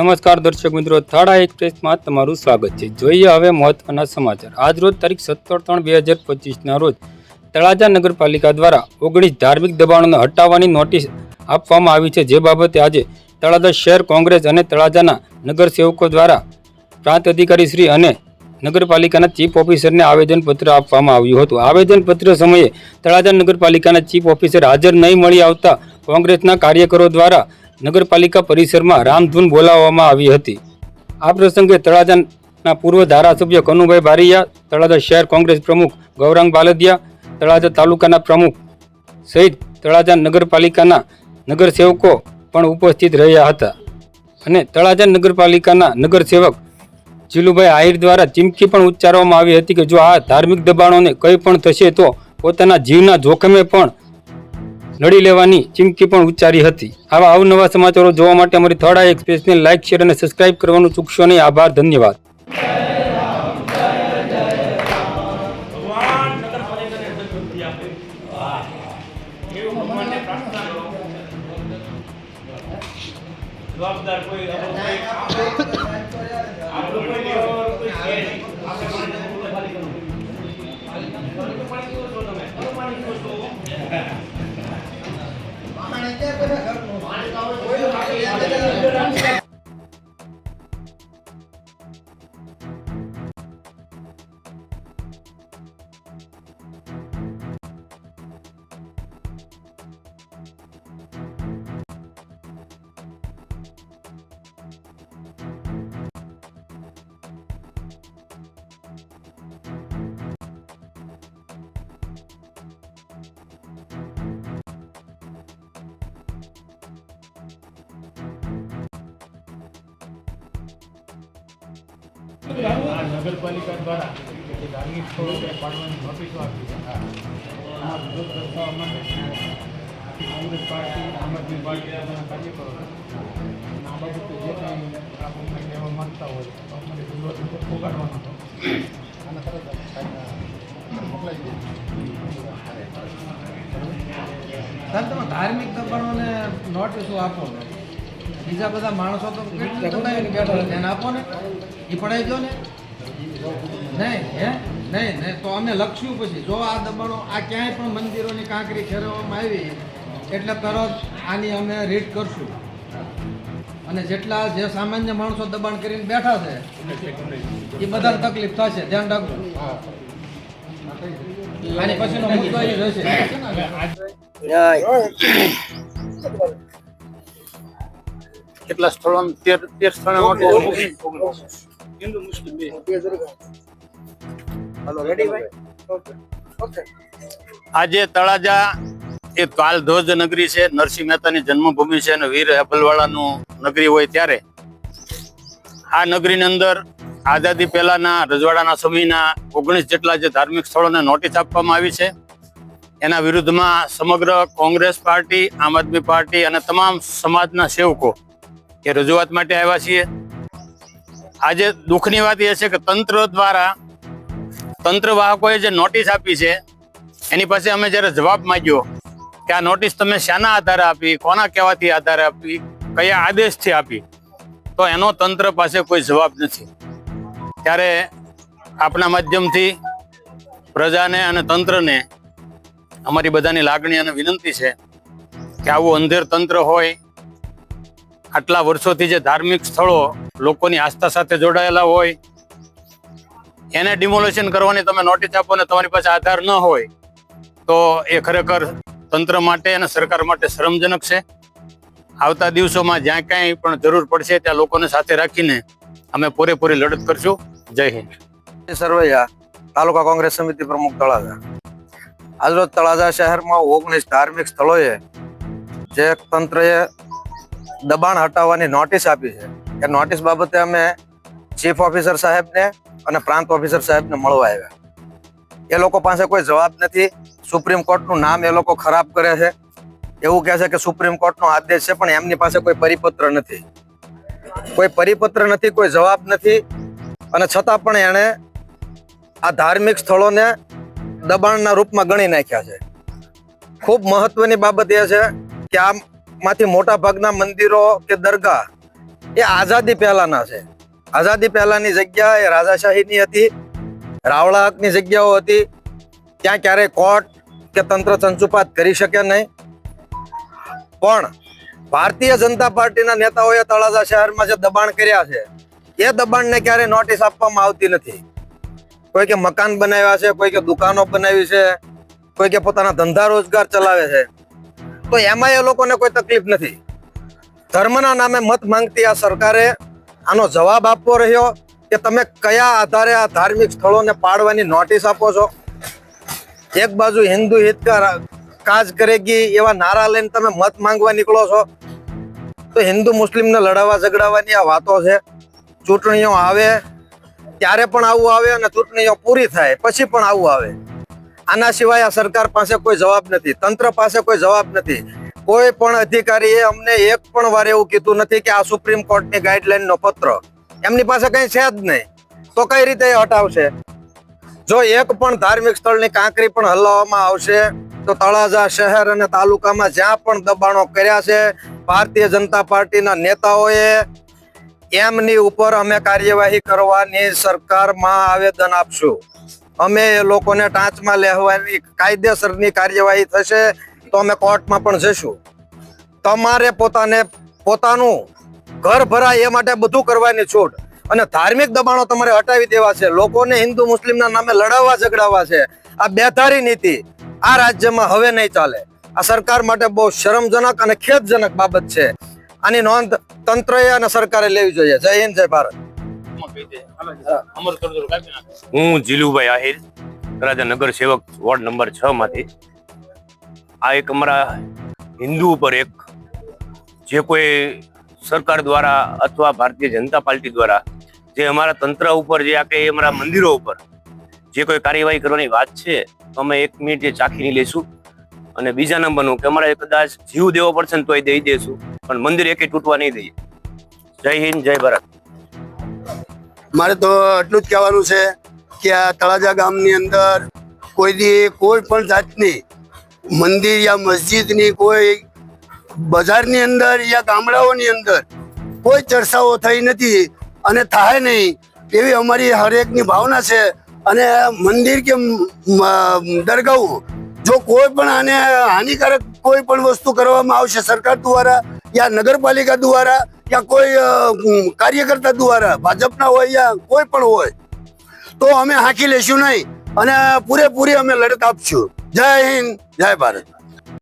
નમસ્કાર દર્શક મિત્રો, થાળા એક્સપ્રેસમાં તમારું સ્વાગત છે. જોઈએ હવે મહત્વના સમાચાર. આજ રોજ તારીખ સત્તર ત્રણ બે હજાર પચીસના રોજ તળાજા નગરપાલિકા દ્વારા ઓગણીસ ધાર્મિક દબાણોને હટાવવાની નોટિસ આપવામાં આવી છે. જે બાબતે આજે તળાજા શહેર કોંગ્રેસ અને તળાજાના નગરસેવકો દ્વારા પ્રાંત અધિકારી શ્રી અને નગરપાલિકાના ચીફ ઓફિસરને આવેદનપત્ર આપવામાં આવ્યું હતું. આવેદનપત્ર સમયે તળાજા નગરપાલિકાના ચીફ ઓફિસર હાજર નહીં મળી આવતા કોંગ્રેસના કાર્યકરો દ્વારા નગરપાલિકા પરિસરમાં રામધૂન બોલાવવામાં આવી હતી. આ પ્રસંગે તળાજાના પૂર્વ ધારાસભ્ય કનુભાઈ બારીયા, તળાજા શહેર કોંગ્રેસ પ્રમુખ ગૌરાંગ બાલદિયા, તળાજા તાલુકાના પ્રમુખ સહિત તળાજા નગરપાલિકાના નગરસેવકો પણ ઉપસ્થિત રહ્યા હતા અને તળાજા નગરપાલિકાના નગરસેવક જીલુભાઈ આહિર દ્વારા ચીમકી પણ ઉચ્ચારવામાં આવી હતી કે જો આ ધાર્મિક દબાણોને કંઈ પણ થશે તો પોતાના જીવના જોખમે પણ લડી લેવાની ચીમકી પણ ઉચ્ચારી હતી આવા અવનવા સમાચારો જોવા માટે અમારી થોડા એક્સપ્રેસને લાઇક શેર અને સબસ્ક્રાઇબ કરવાનું ચૂકશો નહીં આભાર ધન્યવાદ જવાબદાર કોઈ આપણું કોઈ આપણું કોઈ છે આપણે પાણી નગરપાલિકાનું. નગરપાલિકા કેવો છો તમે? પાણી પીવો છો? વિચાર કરે ઘરનો આ નગરપાલિકા દ્વારા ધાર્મિક સ્થળોને પાડવાની નોટિસો આપી છે. એમાં વિરોધ દર્શાવવા માટે કોંગ્રેસ પાર્ટી, આમ આદમી પાર્ટી આપણા કાર્યકરો છે. આ બાબતે જે કાંઈ આપણને કહેવા માગતા હોય તો અમને વિરોધ ફોગાડવાનો હતો. અને તરત મોકલાઈ દે. તમે ધાર્મિક દબાણોને નોટિસો આપો ને. બીજા બધા માણસો તો કેટલી બેઠા ધ્યાન આપો ને. એ પડાઈ દો ને. નહીં હે? નહીં નહીં. તો અમે લખ્યું પછી. જો આ દબાણો આ ક્યાંય પણ મંદિરોની કાંકરી ફેરવવામાં આવી એટલે તરત આની અમે રીડ કરશું. અને જેટલા જે સામાન્ય માણસો દબાણ કરીને બેઠા છે એ બધાને તકલીફ થશે. ધ્યાન રાખજો. આની પછીનો મુદ્દો એ રહેશે. કેટલા સ્થળો તેર તેર સ્થળે આજે તળાજા એ કાલધ્વજ નગરી છે નરસિંહ મહેતાની જન્મભૂમિ છે અને વીર એપલવાળાનું નગરી હોય ત્યારે. આ નગરીની અંદર આઝાદી પહેલાના રજવાડાના સમયના ઓગણીસ જેટલા જે ધાર્મિક સ્થળોને નોટિસ આપવામાં આવી છે. એના વિરુદ્ધમાં સમગ્ર કોંગ્રેસ પાર્ટી આમ આદમી પાર્ટી અને તમામ સમાજના સેવકો એ રજૂઆત માટે આવ્યા છીએ. આજે દુઃખની વાત એ છે કે તંત્ર દ્વારા તંત્ર વાહકોએ જે નોટિસ આપી છે, એની પાસે અમે જ્યારે જવાબ માંગ્યો કે આ નોટિસ તમે શાના આધારે આપી, કોના કહેવાથી આધારે આપી, કયા આદેશથી આપી, તો એનો તંત્ર પાસે કોઈ જવાબ નથી. ત્યારે આપણા માધ્યમથી પ્રજાને અને તંત્રને અમારી બધાની લાગણી અને વિનંતી છે કે આવું અંધેર તંત્ર હોય આટલા વર્ષોથી જે ધાર્મિક સ્થળો લોકોની આસ્થા સાથે જોડાયેલા હોય, એને ડિમોલેશન કરવાની તમે નોટિસ આપો ને તમારી પાસે આધાર ન હોય, તો એ ખરેખર તંત્ર માટે અને સરકાર માટે શરમજનક છે. આવતા દિવસોમાં જ્યાં ક્યાંય પણ જરૂર પડશે ત્યાં લોકોને સાથે રાખીને અમે પૂરેપૂરી લડત કરશું. જય હિન્દ. સરવૈયા, તાલુકા કોંગ્રેસ સમિતિ પ્રમુખ તળાજા. આજરોજ તળાજા શહેરમાં ઓગણીસ ધાર્મિક સ્થળોએ જે તંત્રએ દબાણ હટાવવાની નોટિસ આપી છે. એ નોટિસ બાબતે અમે ચીફ ઓફિસર સાહેબને અને પ્રાંત ઓફિસર સાહેબને મળવા આવ્યા. એ લોકો પાસે કોઈ જવાબ નથી. સુપ્રીમ કોર્ટનું નામ એ લોકો ખરાબ કરે છે. એવું કહે છે કે સુપ્રીમ કોર્ટનો આદેશ છે, પણ એમની પાસે કોઈ પરિપત્ર નથી. કોઈ પરિપત્ર નથી, કોઈ જવાબ નથી. અને છતાં પણ એણે આ ધાર્મિક સ્થળોને દબાણના રૂપમાં ગણી નાખ્યા છે. ખૂબ મહત્વની બાબત એ છે કે આમાંથી મોટા ભાગના મંદિરો કે દરગાહ એ આઝાદી પહેલાના છે. આઝાદી પહેલાની જગ્યા એ રાજાશાહીની હતી, રાવળા હકની જગ્યાઓ હતી, ત્યાં ક્યારેય કોર્ટ કે તંત્ર સંચુપાત કરી શકે નહીં. પણ ભારતીય જનતા પાર્ટીના નેતાઓએ તળાજા શહેરમાં જે દબાણ કર્યા છે, એ દબાણને ક્યારે નોટિસ આપવામાં આવતી નથી. કોઈ કે મકાન બનાવ્યા છે કોઈ કે દુકાનો બનાવી છે કોઈ કે પોતાના ધંધા રોજગાર ચલાવે છે. તો એમાં એ લોકોને કોઈ તકલીફ નથી. ધર્મના નામે મત માંગતી આ સરકારે આનો જવાબ આપવો રહ્યો કે તમે કયા આધારે આ ધાર્મિક સ્થળોને પાડવાની નોટિસ આપો છો? એક બાજુ હિન્દુ હિતકાર કાજ કરેગી એવા નારા લઈને તમે મત માંગવા નીકળો છો. તો હિન્દુ મુસ્લિમને લડાવવા ઝઘડાવવાની આ વાતો છે. ચૂંટણીઓ આવે, ત્યારે પણ આવું આવે અને ચૂંટણીઓ પૂરી થાય, પછી પણ આવું આવે. આના સિવાય આ સરકાર પાસે કોઈ જવાબ નથી. તંત્ર પાસે કોઈ જવાબ નથી. કોઈ પણ અધિકારીએ અમને એક પણ વાર એવું કીધું નથી કે આ સુપ્રીમ કોર્ટની ગાઈડલાઈન નો પત્ર. એમની પાસે કઈ છે જ નહીં. તો કઈ રીતે હટાવશે? જો એક પણ ધાર્મિક સ્થળની કાંકરી પણ હલાવવામાં આવશે, તો તળાજા શહેર અને તાલુકામાં જ્યાં પણ દબાણો કર્યા છે, ભારતીય જનતા પાર્ટીના નેતાઓએ એમની ઉપર અમે કાર્યવાહી કરવાની સરકારમાં આવેદન આપશું. અમે એ લોકોને ટાંચમાં લેવાની કાયદેસરની કાર્યવાહી થશે તો અમે કોર્ટમાં પણ જઈશું. તમારે પોતાને, પોતાનું ઘર ભરાય એ માટે બધું કરવાની છૂટ. અને ધાર્મિક દબાણો તમારે હટાવી દેવા છે. લોકોને હિન્દુ મુસ્લિમના નામે લડાવવા, ઝઘડાવવા છે. આ બેધારી નીતિ આ રાજ્યમાં હવે નહીં ચાલે. આ સરકાર માટે બહુ શરમજનક અને ખેદજનક બાબત છે. આની નોંધ તંત્રએ અને સરકારે લેવી જોઈએ. જય હિન્દ, જય ભારત. હું જીલુભાઈ આહિર, રાજા નગર સેવક, વોર્ડ નંબર છ માંથી. આ એક અમારા હિન્દુ ઉપર એક જે કોઈ સરકાર દ્વારા અથવા ભારતીય જનતા પાર્ટી દ્વારા જે અમારા તંત્ર ઉપર જે આ કે અમારા મંદિરો ઉપર જે કોઈ કાર્યવાહી કરવાની વાત છે, તો અમે એક મિનિટ જે ચાખીને લઈશું. અને બીજા નંબરનું કે અમારે કદાચ જીવ દેવો પડશે ને તોય દઈ દઈશું પણ મંદિર એકે તૂટવા નહીં દઈએ. જય હિન્દ, જય ભારત. મારે તો એટલું જ કહેવાનું છે કે આ તળાજા ગામની અંદર કોઈ દી કોઈ પણ જાતની મંદિર યા મસ્જિદની કોઈ બજારની અંદર યા ગામડાઓની અંદર કોઈ ચર્ચાઓ થઈ નથી અને થાય નહીં એવી અમારી હરેકની ભાવના છે અને મંદિર કે દરગાહો જો કોઈ પણ આને હાનિકારક કોઈ પણ વસ્તુ કરવામાં આવશે સરકાર દ્વારા યા નગરપાલિકા દ્વારા યા કોઈ કાર્યકર્તા દ્વારા ભાજપના હોય યા કોઈ પણ હોય તો અમે હાંકી લેશું નહીં અને પૂરેપૂરી અમે લડત આપશું જય હિન્દ જય ભારત